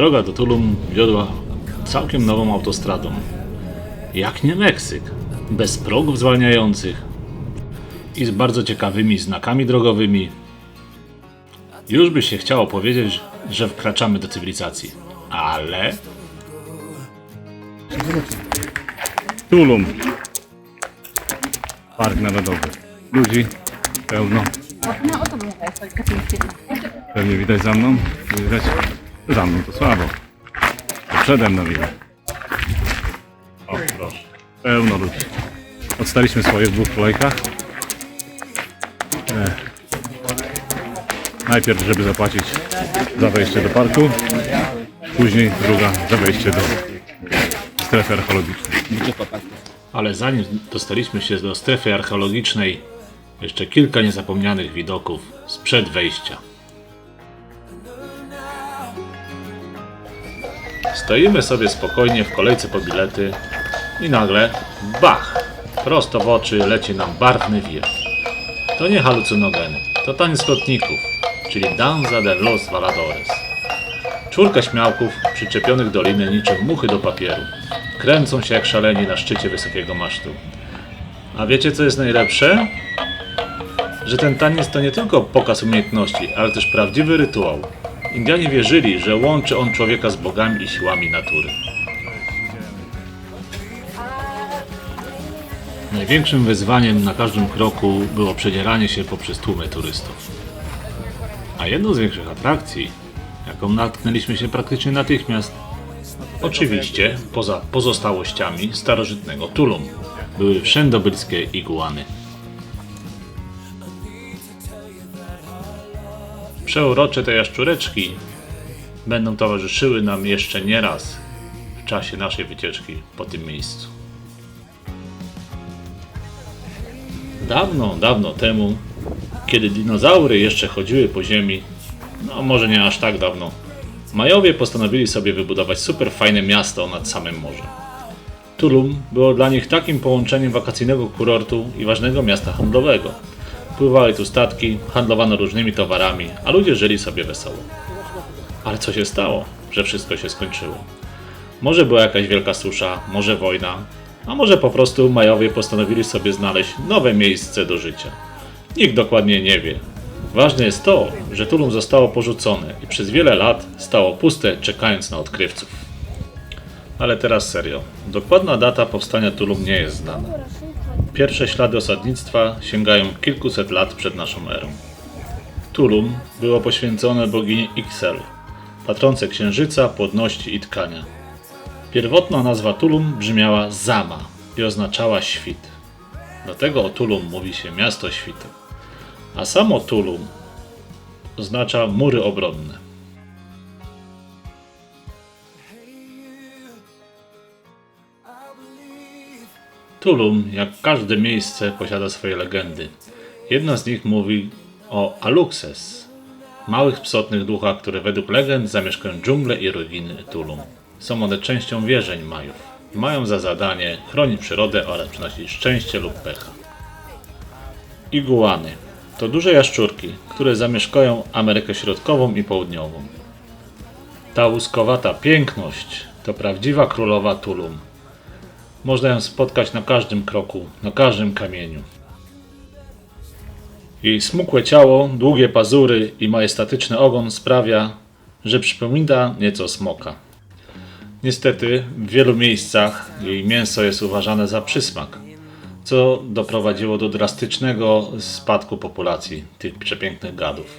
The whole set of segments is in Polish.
Droga do Tulum wiodła całkiem nową autostradą. Jak nie Meksyk. Bez progów zwalniających i z bardzo ciekawymi znakami drogowymi. Już by się chciało powiedzieć, że wkraczamy do cywilizacji. Ale Tulum. Park Narodowy. Ludzi pełno. No kapińskie. Pewnie widać za mną. Widać za mną to słabo. To przede mną widać. O, proszę. Pełno ludzi. Odstaliśmy swoje w dwóch kolejkach. E. Najpierw, żeby zapłacić za wejście do parku. Później druga za wejście do strefy archeologicznej. Ale zanim dostaliśmy się do strefy archeologicznej, jeszcze kilka niezapomnianych widoków sprzed wejścia. Stoimy sobie spokojnie w kolejce po bilety i nagle bach! Prosto w oczy leci nam barwny wir. To nie halucynogeny, to taniec lotników, czyli Danza de los Valadores. Czwórka śmiałków przyczepionych do liny niczym muchy do papieru. Kręcą się jak szaleni na szczycie wysokiego masztu. A wiecie co jest najlepsze? Że ten taniec to nie tylko pokaz umiejętności, ale też prawdziwy rytuał. Indianie wierzyli, że łączy on człowieka z bogami i siłami natury. Największym wyzwaniem na każdym kroku było przedzieranie się poprzez tłumy turystów. A jedną z większych atrakcji, jaką natknęliśmy się praktycznie natychmiast, Oczywiście, poza pozostałościami starożytnego Tulum, były wszędobylskie iguany. Przeurocze te jaszczureczki będą towarzyszyły nam jeszcze nieraz w czasie naszej wycieczki po tym miejscu. Dawno, dawno temu, kiedy dinozaury jeszcze chodziły po ziemi, no może nie aż tak dawno, Majowie postanowili sobie wybudować super fajne miasto nad samym morzem. Tulum było dla nich takim połączeniem wakacyjnego kurortu i ważnego miasta handlowego. Pływały tu statki, handlowano różnymi towarami, a ludzie żyli sobie wesoło. Ale co się stało, że wszystko się skończyło? Może była jakaś wielka susza, może wojna, a może po prostu Majowie postanowili sobie znaleźć nowe miejsce do życia. Nikt dokładnie nie wie, Ważne jest to, że Tulum zostało porzucone i przez wiele lat stało puste, czekając na odkrywców. Ale teraz serio. Dokładna data powstania Tulum nie jest znana. Pierwsze ślady osadnictwa sięgają kilkuset lat przed naszą erą. Tulum było poświęcone bogini Ixel, patronce księżyca, płodności i tkania. Pierwotna nazwa Tulum brzmiała Zama i oznaczała świt. Dlatego o Tulum mówi się miasto świtu a samo Tulum oznacza mury obronne. Tulum, jak każde miejsce, posiada swoje legendy. Jedna z nich mówi o Aluxes, małych psotnych duchach, które według legend zamieszkują dżunglę i ruiny Tulum. Są one częścią wierzeń Majów mają za zadanie chronić przyrodę oraz przynosić szczęście lub pecha. Iguany to duże jaszczurki, które zamieszkują Amerykę Środkową i Południową. Ta łuskowata piękność to prawdziwa królowa Tulum. Można ją spotkać na każdym kroku, na każdym kamieniu. Jej smukłe ciało, długie pazury i majestatyczny ogon sprawia, że przypomina nieco smoka. Niestety, w wielu miejscach jej mięso jest uważane za przysmak, co doprowadziło do drastycznego spadku populacji tych przepięknych gadów.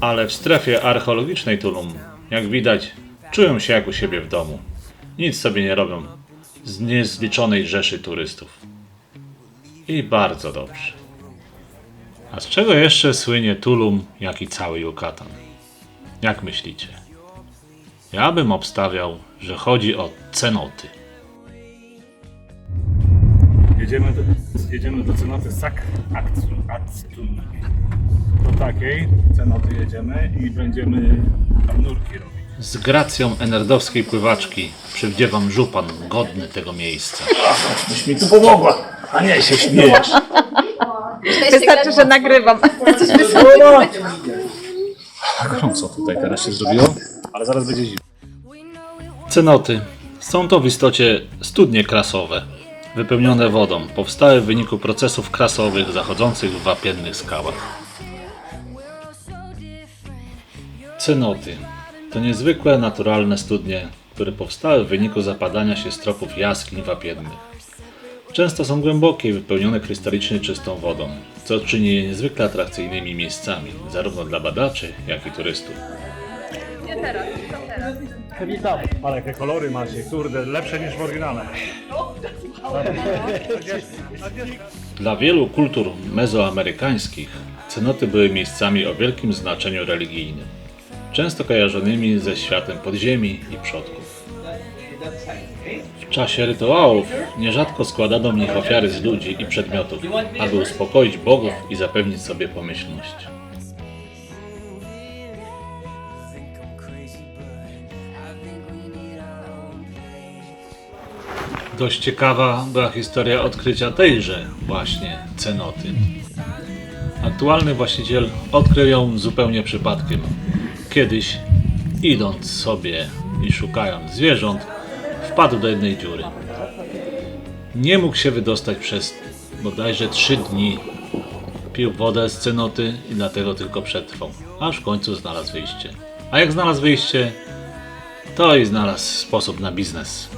Ale w strefie archeologicznej Tulum, jak widać, czują się jak u siebie w domu. Nic sobie nie robią z niezliczonej rzeszy turystów. I bardzo dobrze. A z czego jeszcze słynie Tulum, jak i cały Yucatan? Jak myślicie? Ja bym obstawiał, że chodzi o cenoty. Jedziemy do, jedziemy do cenoty Sak Actun. Do takiej cenoty jedziemy i będziemy tam nurki robić. Z gracją enerdowskiej pływaczki przywdziewam żupan godny tego miejsca. Byś mi tu pomogła, a nie się śmiejesz. Wystarczy, że nagrywam. Gorąco tutaj teraz się zrobiło, ale zaraz będzie zimno. Cenoty. Są to w istocie studnie krasowe, wypełnione wodą, powstałe w wyniku procesów krasowych zachodzących w wapiennych skałach. Cenoty. To niezwykłe naturalne studnie, które powstały w wyniku zapadania się stropów jaskiń wapiennych. Często są głębokie i wypełnione krystalicznie czystą wodą, co czyni je niezwykle atrakcyjnymi miejscami, zarówno dla badaczy, jak i turystów. Ale jakie kolory macie, kurde, lepsze niż w oryginale. Dla wielu kultur mezoamerykańskich cenoty były miejscami o wielkim znaczeniu religijnym, często kojarzonymi ze światem podziemi i przodków. W czasie rytuałów nierzadko składano w nich ofiary z ludzi i przedmiotów, aby uspokoić bogów i zapewnić sobie pomyślność. Dość ciekawa była historia odkrycia tejże właśnie cenoty. Aktualny właściciel odkrył ją zupełnie przypadkiem. Kiedyś, idąc sobie i szukając zwierząt, wpadł do jednej dziury. Nie mógł się wydostać przez bodajże trzy dni. Pił wodę z cenoty i dlatego tylko przetrwał, aż w końcu znalazł wyjście. A jak znalazł wyjście, to i znalazł sposób na biznes.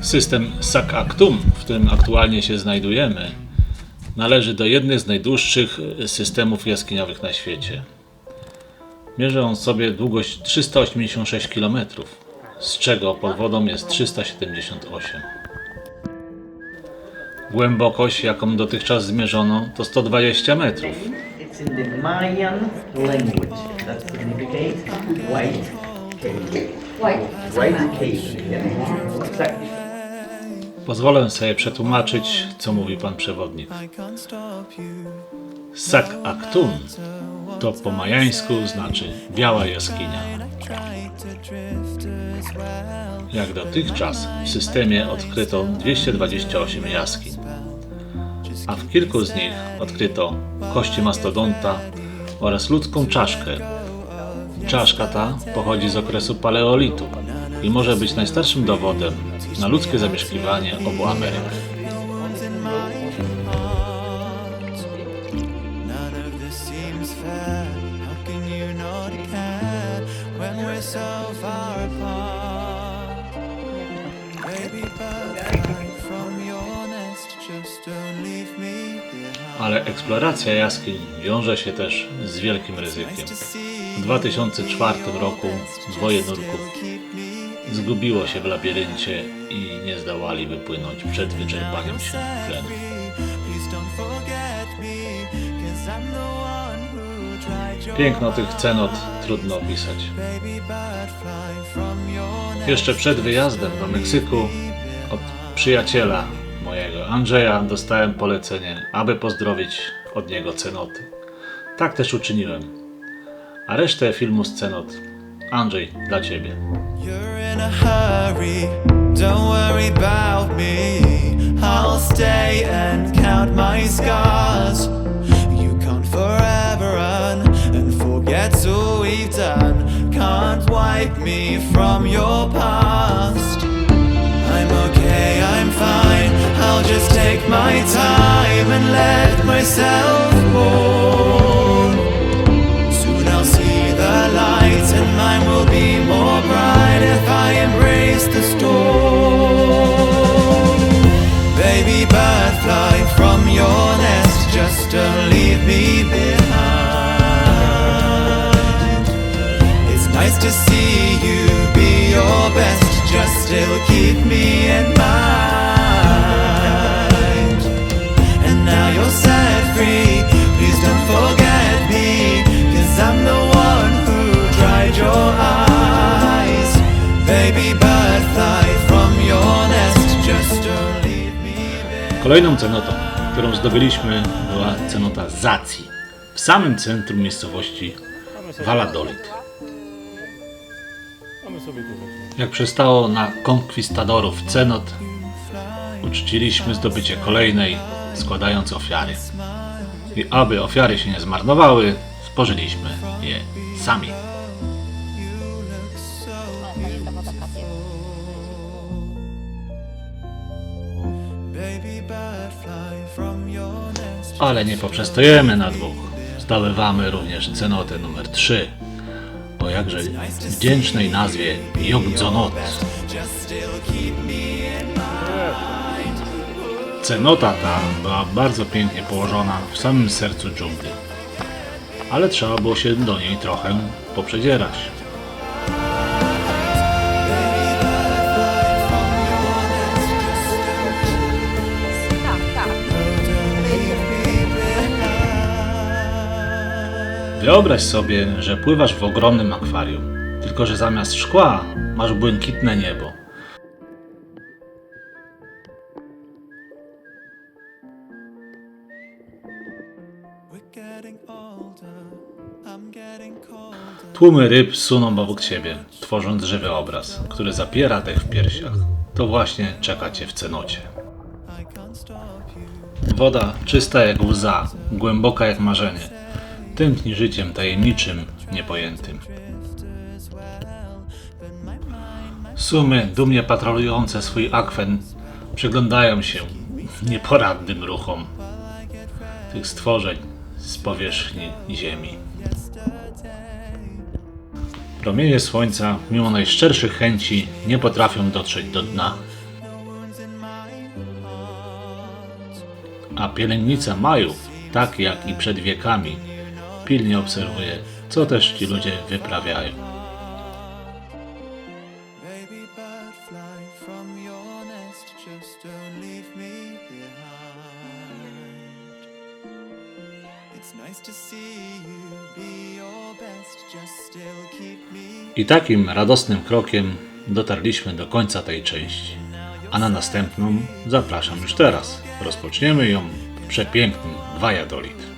System SAC-ACTUM, w którym aktualnie się znajdujemy, należy do jednych z najdłuższych systemów jaskiniowych na świecie. Mierzy on sobie długość 386 km, z czego pod wodą jest 378. Głębokość, jaką dotychczas zmierzono, to 120 metrów. White cave. White. White cave. Pozwolę sobie przetłumaczyć, co mówi pan przewodnik. Sak Aktun to po majańsku znaczy biała jaskinia. Jak dotychczas w systemie odkryto 228 jaskiń, a w kilku z nich odkryto kości mastodonta oraz ludzką czaszkę. Czaszka ta pochodzi z okresu paleolitu i może być najstarszym dowodem na ludzkie zamieszkiwanie obu Ameryk. Ale eksploracja jaskiń wiąże się też z wielkim ryzykiem. W 2004 roku dwoje nurków zgubiło się w labiryncie i nie zdołali wypłynąć przed wyczerpaniem się tlenu. Piękno tych cenot trudno opisać. Jeszcze przed wyjazdem do Meksyku od przyjaciela mojego Andrzeja dostałem polecenie, aby pozdrowić od niego cenoty. Tak też uczyniłem. A resztę filmu z cenot Andrzej dla ciebie. You're in a hurry, don't worry about me. I'll stay and count my scars. You can't forever run and forget all we've done. Can't wipe me from your past. I'm okay, I'm fine. I'll just take my time and let myself mourn. Kolejną cenotą, którą zdobyliśmy, była cenota Zaci w samym centrum miejscowości weźmiemy. Jak przystało na konkwistadorów cenot, uczciliśmy zdobycie kolejnej, składając ofiary. I aby ofiary się nie zmarnowały, spożyliśmy je sami. Ale nie poprzestojemy na dwóch. Zdobywamy również cenotę numer 3 o jakże wdzięcznej nazwie Jogdzonot. Cenota ta była bardzo pięknie położona w samym sercu dżungli. Ale trzeba było się do niej trochę poprzedzierać. Wyobraź sobie, że pływasz w ogromnym akwarium, tylko że zamiast szkła masz błękitne niebo. Tłumy ryb suną obok ciebie, tworząc żywy obraz, który zapiera dech w piersiach. To właśnie czeka cię w cenocie. Woda czysta jak łza, głęboka jak marzenie. Tętni życiem tajemniczym, niepojętym. Sumy, dumnie patrolujące swój akwen, przyglądają się nieporadnym ruchom tych stworzeń z powierzchni ziemi. Promienie słońca, mimo najszczerszych chęci, nie potrafią dotrzeć do dna. A pielęgnica Maju, tak jak i przed wiekami, pilnie obserwuje, co też ci ludzie wyprawiają. I takim radosnym krokiem dotarliśmy do końca tej części. A na następną zapraszam już teraz. Rozpoczniemy ją w przepięknym Valladolid.